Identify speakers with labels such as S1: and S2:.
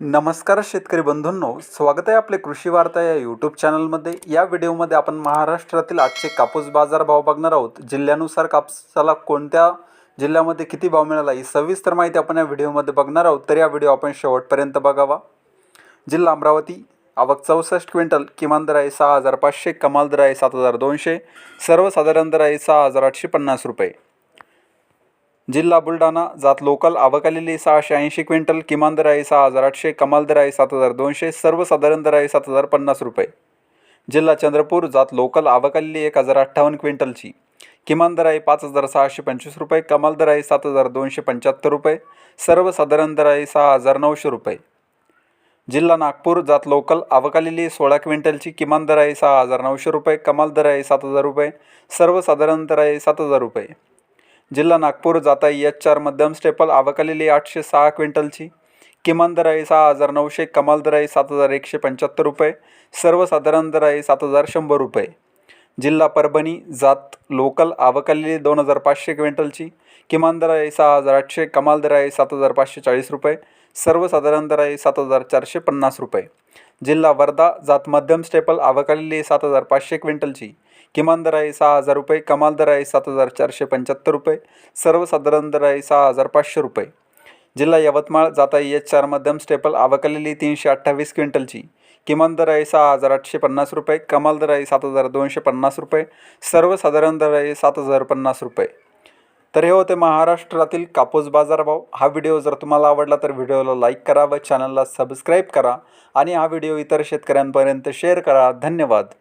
S1: नमस्कार शेतकरी बंधूंनो स्वागत आहे आपले कृषी वार्ता या यूट्यूब चॅनलमध्ये या व्हिडिओमध्ये आपण महाराष्ट्रातील आजचे कापूस बाजार भाव बघणार आहोत. जिल्ह्यानुसार कापसाला कोणत्या जिल्ह्यामध्ये किती भाव मिळाला ही सविस्तर माहिती आपण या व्हिडिओमध्ये बघणार आहोत. तर या व्हिडिओ आपण शेवटपर्यंत बघावा. जिल्हा अमरावती आवक चौसष्ट क्विंटल किमान दर आहे सहा हजार पाचशे कमाल दर आहे सात हजार दोनशे सर्वसाधारण दर आहे सहा हजार आठशे पन्नास रुपये. जिल्हा बुलढाणा जात लोकल आवक आलेली सहाशे ऐंशी क्विंटल किमान दर आहे सहा हजार आठशे कमाल दर आहे सात हजार दोनशे सर्वसाधारण दर आहे सात हजार पन्नास रुपये. जिल्हा चंद्रपूर जात लोकल आवक आलेली एक हजार अठ्ठावन्न क्विंटलची. किमान दर आहे पाच हजार सहाशे पंचवीस रुपये कमाल दर आहे सात हजार दोनशे पंच्याहत्तर रुपये सर्वसाधारण दर आहे सहा हजार नऊशे रुपये. जिल्हा नागपूर जात लोकल आवक आलेली सोळा क्विंटलची किमान दर आहे सहा हजार नऊशे रुपये कमाल दर आहे सात हजार रुपये सर्वसाधारण दर आहे सात हजार रुपये. जिल्हा नागपूर जाता एच चार मध्यम स्टेपल आवकलेली आठशे सहा क्विंटलची. किमान दर आहे सहा हजार नऊशे कमाल दर आहे सात हजार एकशे पंच्याहत्तर रुपये. सर्वसाधारण दर आहे सात हजार शंभर रुपये. जिल्हा परभणी जात लोकल आवकलेली दोन हजार पाचशे क्विंटलची किमान दर आहे सहा हजार आठशे कमाल दर आहे सात हजार पाचशे चाळीस रुपये सर्वसाधारण दर आहे सात हजार चारशे पन्नास रुपये. जिल्हा वर्धा जात मध्यम स्टेपल आवकलेली सात हजार पाचशे क्विंटलची किमान दर आहे सहा हजार रुपये कमाल दर आहे सात हजार चारशे पंच्याहत्तर रुपये सर्वसाधारण दर आहे सहा हजार पाचशे रुपये. जिल्हा यवतमाळ जाता एच चार मध्यम स्टेपल आवकलेली तीनशे अठ्ठावीस क्विंटलची. किमान दर आहे सहा हजार आठशे पन्नास रुपये कमाल दर आहे सात हजार दोनशे पन्नास रुपये सर्वसाधारण दर आहे सात हजार पन्नास रुपये. तर हे होते महाराष्ट्रातील कापूस बाजारभाव. हा व्हिडिओ जर तुम्हाला आवडला तर व्हिडिओला लाईक करा व चॅनलला सबस्क्राईब करा आणि हा व्हिडिओ इतर शेतकऱ्यांपर्यंत शेअर करा. धन्यवाद.